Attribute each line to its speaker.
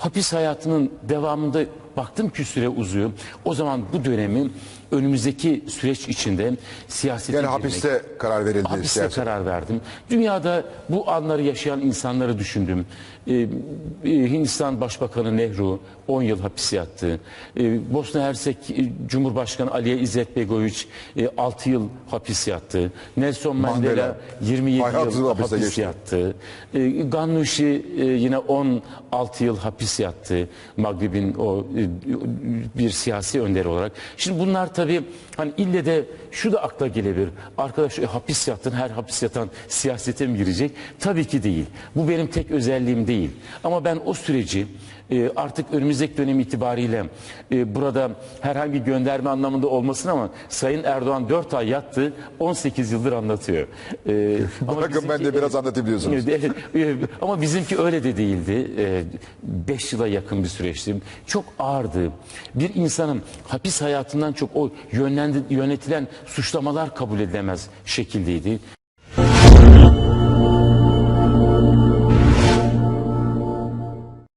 Speaker 1: hapis hayatının devamında baktım ki süre uzuyor. O zaman bu dönemi önümüzdeki süreç içinde siyasete
Speaker 2: Yani
Speaker 1: girmek-
Speaker 2: hapiste karar verildi.
Speaker 1: Hapiste
Speaker 2: siyaset.
Speaker 1: karar verdim. Dünyada bu anları yaşayan insanları düşündüm. Ee, e, Hindistan Başbakanı Nehru 10 yıl hapis yattı. Ee, Bosna Hersek e, Cumhurbaşkanı Aliye İzzet Begoviç e, 6 yıl hapis yattı. Nelson Mandela,
Speaker 2: Mandela.
Speaker 1: 27
Speaker 2: Hayatı
Speaker 1: yıl hapis
Speaker 2: geçti.
Speaker 1: yattı. E, Gannushi e, yine 16 yıl hapis yattı. Maghrib'in o e, bir siyasi önderi olarak. Şimdi bunlar tabii hani ille de şu da akla gelebilir. Arkadaş e, hapis yattın her hapis yatan siyasete mi girecek? Tabii ki değil. Bu benim tek özelliğim değil. Ama ben o süreci e, artık önümüzdeki dönem itibariyle e, burada herhangi gönderme anlamında olmasın ama Sayın Erdoğan 4 ay yattı 18 yıldır anlatıyor. E, ama
Speaker 2: Bakın ben de biraz anlatayım diyorsunuz.
Speaker 1: Evet, ama bizimki öyle de değildi. 5 yıla yakın bir süreçti. Çok ağırdı. Bir insanın hapis hayatından çok o yönlendi, yönetilen suçlamalar kabul edilemez şekildeydi.